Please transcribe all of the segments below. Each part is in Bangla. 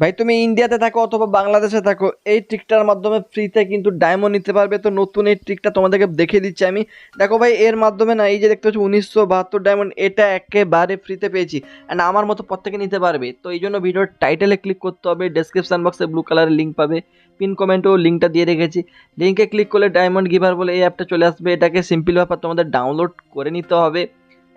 ভাই, তুমি ইন্ডিয়াতে থাকো অথবা বাংলাদেশে থাকো, এই ট্রিকটার মাধ্যমে ফ্রিতে কিন্তু ডায়মন্ড নিতে পারবে। তো নতুন এই ট্রিকটা তোমাদেরকে দেখিয়ে দিচ্ছি আমি। দেখো ভাই, এর মাধ্যমে না, এই যে দেখতে পাচ্ছ উনিশশো বাহাত্তর ডায়মন্ড এটা একেবারে ফ্রিতে পেয়েছি। অ্যান্ড আমার মতো প্রত্যেকে নিতে পারবে। তো এই জন্য ভিডিওর টাইটেলে ক্লিক করতে হবে ডেসক্রিপশন বক্সে ব্লু কালারের লিঙ্ক পাবে। পিন কমেন্টেও লিঙ্কটা দিয়ে রেখেছি। লিঙ্কে ক্লিক করলে ডায়মন্ড গিভার বলে এই অ্যাপটা চলে আসবে। এটাকে সিম্পল ব্যাপার তোমাদের ডাউনলোড করে নিতে হবে।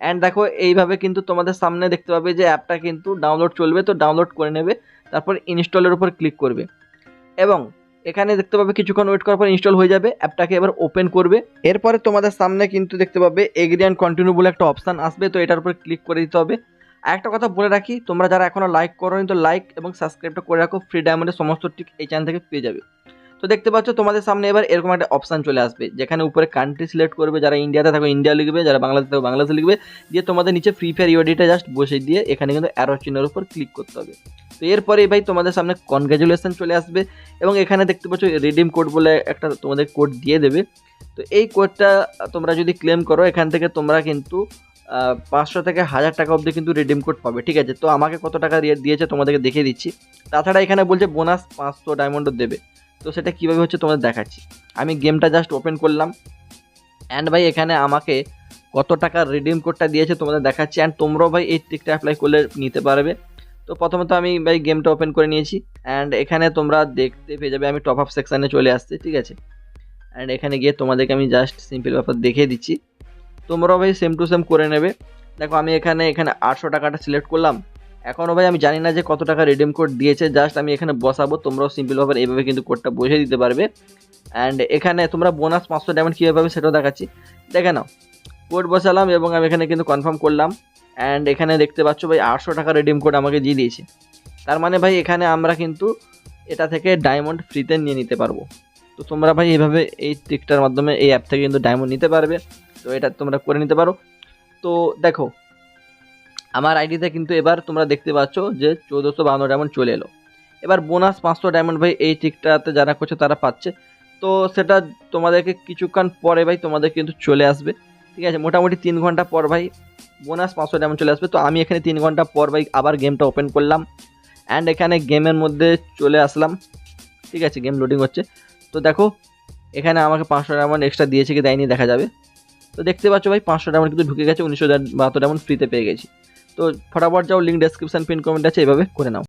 অ্যান্ড দেখো, এইভাবে কিন্তু তোমাদের সামনে দেখতে পাবে যে অ্যাপটা কিন্তু ডাউনলোড চলবে। তো ডাউনলোড করে নেবে। তারপর ইনস্টলের উপর ক্লিক করবে। এবং এখানে দেখতে পাবে কিছুক্ষণ ওয়েট করার পর ইনস্টল হয়ে যাবে, অ্যাপটাকে এবার ওপেন করবে। এরপরে তোমাদের সামনে কিন্তু দেখতে পাবে এগ্রি অ্যান্ড কন্টিনিউ বলে একটা অপশান আসবে, তো এটার উপর ক্লিক করে দিতে হবে। একটা কথা বলে রাখি, তোমরা যারা এখনও লাইক করোনি, তো লাইক এবং সাবস্ক্রাইবটা করে রাখো ফ্রি ডায়মন্ডের সমস্ত টিক এই চ্যানেল থেকে পেয়ে যাবে। তো দেখতে পাচ্ছ, তোমাদের সামনে এবার এরকম একটা অপশান চলে আসবে, যেখানে উপরে কান্ট্রি সিলেক্ট করবে, যারা ইন্ডিয়াতে থাকো ইন্ডিয়া লিখবে, যারা বাংলাদেশে থাকো বাংলাদেশে লিখবে, দিয়ে তোমাদের নিচে ফ্রি ফায়ার ইউডিটা জাস্ট বসে দিয়ে, এখানে কিন্তু অ্যারো চিহ্নের উপর ক্লিক করতে হবে। তো এরপরে ভাই তোমাদের সামনে কনগ্রাচুলেশন চলে আসবে এবং এখানে দেখতে পাচ্ছ রিডিম কোড বলে একটা তোমাদের কোড দিয়ে দেবে। তো এই কোডটা তোমরা যদি ক্লেম করো, এখান থেকে তোমরা কিন্তু পাঁচশো থেকে হাজার টাকা অবধি কিন্তু রিডিম কোড পাবে, ঠিক আছে? তো আমাকে কত টাকা দিয়ে দিয়েছে তোমাদেরকে দেখিয়ে দিচ্ছি। তাছাড়া এখানে বলছে বোনাস পাঁচশো ডায়মন্ডও দেবে। তো সেটা কীভাবে হচ্ছে তোমাদের দেখাচ্ছি। আমি গেমটা জাস্ট ওপেন করলাম। অ্যান্ড ভাই, এখানে আমাকে কত টাকা রিডিম কোডটা দিয়েছে তোমাদের দেখাচ্ছি। অ্যান্ড তোমরাও ভাই এই ট্রিকটা অ্যাপ্লাই করলে নিতে পারবে। তো প্রথমত আমি ভাই গেমটা ওপেন করে নিয়েছি অ্যান্ড এখানে তোমরা দেখতে পেয়ে যাবে আমি টপ আপ সেকশানে চলে আসছি, ঠিক আছে? অ্যান্ড এখানে গিয়ে তোমাদেরকে আমি জাস্ট সিম্পল ব্যাপার দেখিয়ে দিচ্ছি। তোমরাও ভাই সেম টু সেম করে নেবে। দেখো, আমি এখানে এখানে আটশো টাকাটা সিলেক্ট করলাম। এখনও ভাই আমি জানি না যে কত টাকা রিডিম কোড দিয়েছে জাস্ট আমি এখানে বসাবো, তোমরাও সিম্পল ব্যাপার এইভাবে কিন্তু কোডটা বসিয়ে দিতে পারবে। অ্যান্ড এখানে তোমরা বোনাস পাঁচশো ডায়মন্ড কীভাবে পাবে সেটাও দেখাচ্ছি। দেখে নাও কোড বসালাম এবং আমি এখানে কিন্তু কনফার্ম করলাম। অ্যান্ড এখানে দেখতে পাচ্ছ ভাই, আটশো টাকা রিডিম কোড আমাকে দিয়ে দিয়েছে। তার মানে ভাই, এখানে আমরা কিন্তু এটা থেকে ডায়মন্ড ফ্রিতে নিয়ে নিতে পারব। তো তোমরা ভাই, এইভাবে এই ট্রিকটার মাধ্যমে এই অ্যাপ থেকে কিন্তু ডায়মন্ড নিতে পারবে। তো এটা তোমরা করে নিতে পারো। তো দেখো, আমার আইডিতে কিন্তু এবার তোমরা দেখতে পাচ্ছ যে চৌদ্দশো বান্ন ডায়মন্ড চলে এলো। এবার বোনাস পাঁচশো ডায়মন্ড ভাই, এই ট্রিকটাতে যারা করছে তারা পাচ্ছে। তো সেটা তোমাদেরকে কিছুক্ষণ পরে ভাই, তোমাদের কিন্তু চলে আসবে। ঠিক আছে, মোটামুটি তিন ঘণ্টা পর ভাই বোনাস পাঁচশো ডায়মন্ড চলে আসবে। তো আমি এখানে তিন ঘণ্টা পর ভাই আবার গেমটা ওপেন করলাম। অ্যান্ড এখানে গেমের মধ্যে চলে আসলাম। ঠিক আছে গেম লোডিং হচ্ছে। তো দেখো, এখানে আমাকে পাঁচশো ডায়মন্ড এক্সট্রা দিয়েছে কি দেয়নি, দেখা যাবে। তো দেখতে পাচ্ছ ভাই, পাঁচশো ডায়মন্ড কিন্তু ঢুকে গেছে, উনিশশো বাহাত্তর ডায়মন্ড ফ্রিতে পেয়ে গেছি। তো ফটাফট যাও লিঙ্ক ডেসক্রিপশান পিন কমেন্ট আছে, এভাবে করে নাও।